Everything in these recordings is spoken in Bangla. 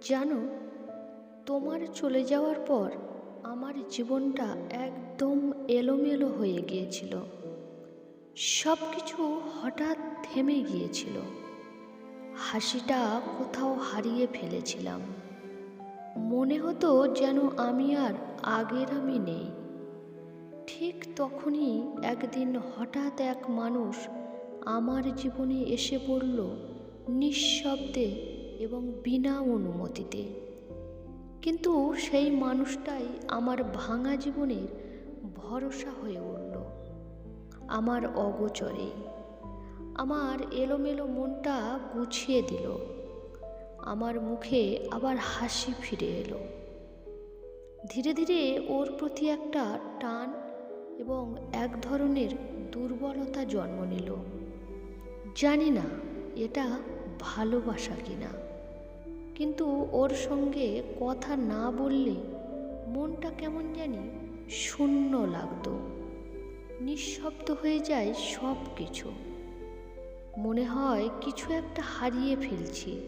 জানো, তোমার চলে যাওয়ার পর আমার জীবনটা একদম এলোমেলো হয়ে গিয়েছিল। সব কিছু হঠাৎ থেমে গিয়েছিল। হাসিটা কোথাও হারিয়ে ফেলেছিলাম। মনে হতো যেন আমি আর আগের আমি নেই। ঠিক তখনই একদিন হঠাৎ এক মানুষ আমার জীবনে এসে পড়ল নিঃশব্দে এবং বিনা অনুমতিতে। কিন্তু সেই মানুষটাই আমার ভাঙা জীবনের ভরসা হয়ে উঠল। আমার অগোচরে। আমার এলোমেলো মনটা গুছিয়ে দিল। আমার মুখে আবার হাসি ফিরে এলো। ধীরে ধীরে ওর প্রতি একটা টান এবং এক ধরনের দুর্বলতা জন্ম নিল। জানি না এটা ভালোবাসা কিনা। কিন্তু ওর সঙ্গে কথা না বললে মনটা কেমন জানি শূন্য লাগতো। নিঃশব্দ হয়ে যায় সব কিছু মনে হয় কিছু একটা হারিয়ে ফেলছি,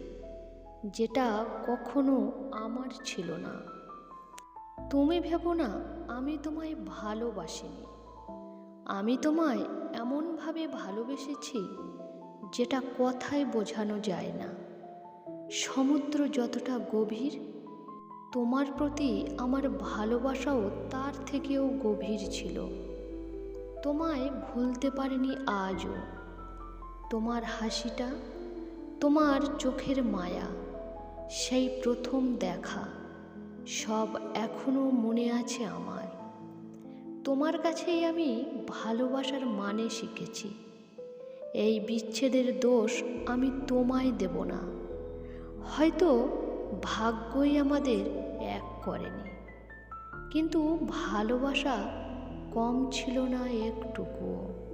যেটা কখনো আমার ছিল না। তুমি ভেবো না, আমি তোমায় ভালোবাসিনি। আমি তোমায় এমনভাবে ভালোবেসেছি, যেটা কথায় বোঝানো যায় না। সমুদ্র যতটা গভীর, তোমার প্রতি আমার ভালোবাসাও তার থেকেও গভীর ছিল। তোমায় ভুলতে পারিনি আজও। তোমার হাসিটা, তোমার চোখের মায়া, সেই প্রথম দেখা, সব এখনও মনে আছে আমার। তোমার কাছেই আমি ভালোবাসার মানে শিখেছি। এই বিচ্ছেদের দোষ আমি তোমায় দেব না। হয়তো ভাগ্যই আমাদের এক করেনি। কিন্তু ভালোবাসা কম ছিল না একটুকুও।